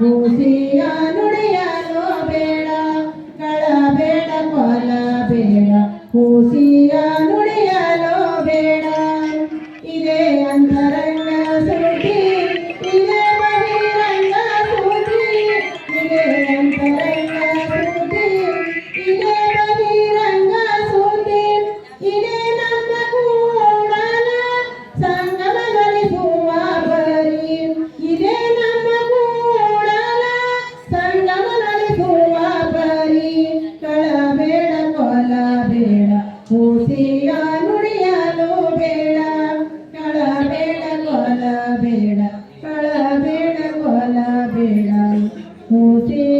ನುಡಿಯಲು ಬೇಡ ಕಳಬೇಡ ಕೊಲಬೇಡ ಕೂಸಿಯ ನುಡಿಯಲು ಬೇಡ ಇದೇ ಅಂತ ಮುಸಿಯ ನುಡಿಯಲು ಬೇಡ ಕಳಬೇಡ ಕೊಲ ಬೇಡ ಕಳಬೇಡ ಕೊಲ ಬೇಡ ಮುಸಿಯ